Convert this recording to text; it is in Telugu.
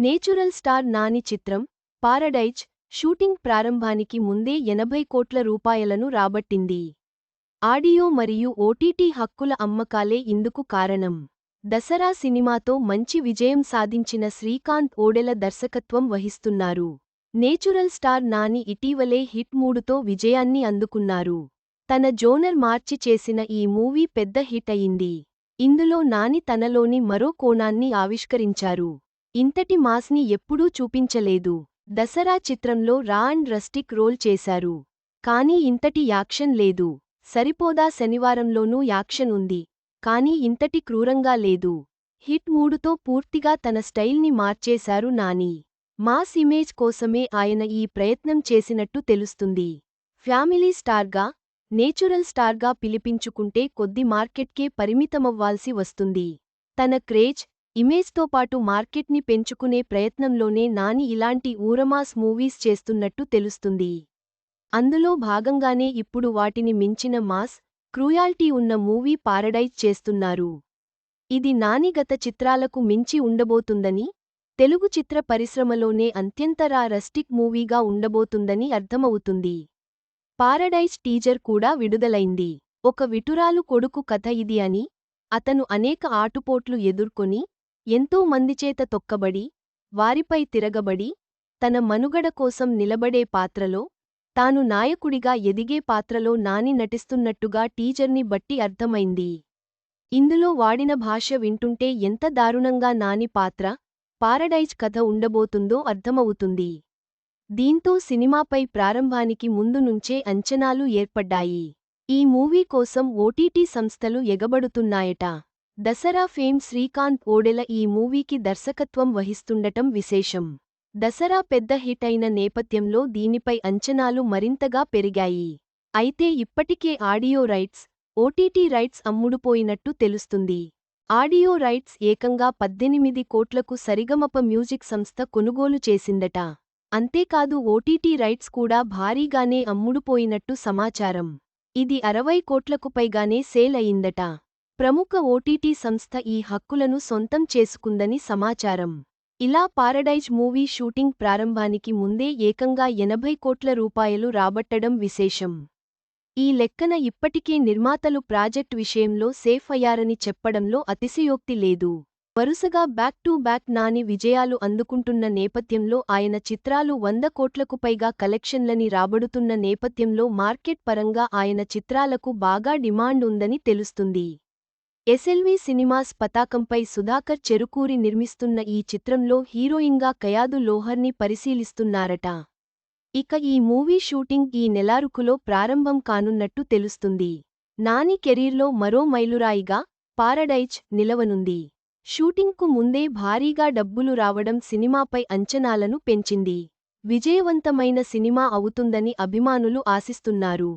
నేచురల్ స్టార్ నాని చిత్రం పారడైజ్ షూటింగ్ ప్రారంభానికి ముందే ఎనభై కోట్ల రూపాయలను రాబట్టింది. ఆడియో మరియు ఓటీటీ హక్కుల అమ్మకాలే ఇందుకు కారణం. దసరా సినిమాతో మంచి విజయం సాధించిన శ్రీకాంత్ ఓడెల దర్శకత్వం వహిస్తున్నారు. నేచురల్ స్టార్ నాని ఇటీవలే హిట్ మూడుతో విజయాన్ని అందుకున్నారు. తన జోనర్ మార్చి చేసిన ఈ మూవీ పెద్ద హిట్ అయింది. ఇందులో నాని తనలోని మరో కోణాన్ని ఆవిష్కరించారు. ఇంతటి మాస్ని ఎప్పుడూ చూపించలేదు. దసరా చిత్రంలో రా అండ్ రస్టిక్ రోల్ చేశారు. కానీ ఇంతటి యాక్షన్ లేదు. సరిపోదా శనివారంలోనూ యాక్షన్ ఉంది. కానీ ఇంతటి క్రూరంగా లేదు. హిట్ మూడుతో పూర్తిగా తన స్టైల్ని మార్చేశారు నాని. మాస్ ఇమేజ్ కోసమే ఆయన ఈ ప్రయత్నం చేసినట్టు తెలుస్తుంది. ఫ్యామిలీ స్టార్గా నేచురల్ స్టార్గా పిలిపించుకుంటే కొద్ది మార్కెట్కే పరిమితమవ్వాల్సి వస్తుంది. తన క్రేజ్ ఇమేజ్తో పాటు మార్కెట్ని పెంచుకునే ప్రయత్నంలోనే నాని ఇలాంటి ఊరమాస్ మూవీస్ చేస్తున్నట్టు తెలుస్తుంది. అందులో భాగంగానే ఇప్పుడు వాటిని మించిన మాస్ క్రూయాల్టీ ఉన్న మూవీ పారడైజ్ చేస్తున్నారు. ఇది నాని గత చిత్రాలకు మించి ఉండబోతుందని తెలుగు చిత్ర పరిశ్రమలోనే అంత్యంతరా రస్టిక్ మూవీగా ఉండబోతుందని అర్థమవుతుంది. పారడైజ్ టీజర్ కూడా విడుదలైంది. ఒక విటురాలు కొడుకు కథ ఇది అని అతను అనేక ఆటుపోట్లు ఎదుర్కొని ఎంతో మందిచేత తొక్కబడి వారిపై తిరగబడి తన మనుగడ కోసం నిలబడే పాత్రలో తాను నాయకుడిగా ఎదిగే పాత్రలో నాని నటిస్తున్నట్టుగా టీజర్ని బట్టి అర్థమైంది. ఇందులో వాడిన భాష వింటుంటే ఎంత దారుణంగా నాని పాత్ర పారడైజ్ కథ ఉండబోతుందో అర్థమవుతుంది. దీంతో సినిమాపై ప్రారంభానికి ముందు నుంచే అంచనాలు ఏర్పడ్డాయి. ఈ మూవీ కోసం ఓటీటీ సంస్థలు ఎగబడుతున్నాయట. దసరా ఫేమ్ శ్రీకాంత్ ఓడెల ఈ మూవీకి దర్శకత్వం వహిస్తుండటం విశేషం. దసరా పెద్ద హిట్ అయిన నేపథ్యంలో దీనిపై అంచనాలు మరింతగా పెరిగాయి. అయితే ఇప్పటికే ఆడియో రైట్స్ ఓటీటీ రైట్స్ అమ్ముడుపోయినట్టు తెలుస్తుంది. ఆడియో రైట్స్ ఏకంగా పద్దెనిమిది కోట్లకు సరిగమప మ్యూజిక్ సంస్థ కొనుగోలు చేసిందట. అంతేకాదు ఓటీటీ రైట్స్ కూడా భారీగానే అమ్ముడుపోయినట్టు సమాచారం. ఇది అరవై కోట్లకు పైగానే సేల్ అయిందట. ప్రముఖ ఓటీటీ సంస్థ ఈ హక్కులను సొంతం చేసుకుందని సమాచారం. ఇలా పారడైజ్ మూవీ షూటింగ్ ప్రారంభానికి ముందే ఏకంగా ఎనభై కోట్ల రూపాయలు రాబట్టడం విశేషం. ఈ లెక్కన ఇప్పటికే నిర్మాతలు ప్రాజెక్ట్ విషయంలో సేఫ్ అయ్యారని చెప్పడంలో అతిశయోక్తి లేదు. వరుసగా బ్యాక్ టు బ్యాక్ నాని విజయాలు అందుకుంటున్న నేపథ్యంలో ఆయన చిత్రాలు వంద కోట్లకు పైగా కలెక్షన్లని రాబడుతున్న నేపథ్యంలో మార్కెట్ పరంగా ఆయన చిత్రాలకు బాగా డిమాండ్ ఉందని తెలుస్తుంది. ఎస్ఎల్వి సినిమాస్ పతాకంపై సుధాకర్ చెరుకూరి నిర్మిస్తున్న ఈ చిత్రంలో హీరోయిన్గా కయాదు లోహర్ని పరిశీలిస్తున్నారట. ఇక ఈ మూవీ షూటింగ్ ఈ నెలారుకులో ప్రారంభం కానున్నట్టు తెలుస్తుంది. నాని కెరీర్లో మరో మైలురాయిగా పారడైజ్ నిలవనుంది. షూటింగ్కు ముందే భారీగా డబ్బులు రావడం సినిమాపై అంచనాలను పెంచింది. విజయవంతమైన సినిమా అవుతుందని అభిమానులు ఆశిస్తున్నారు.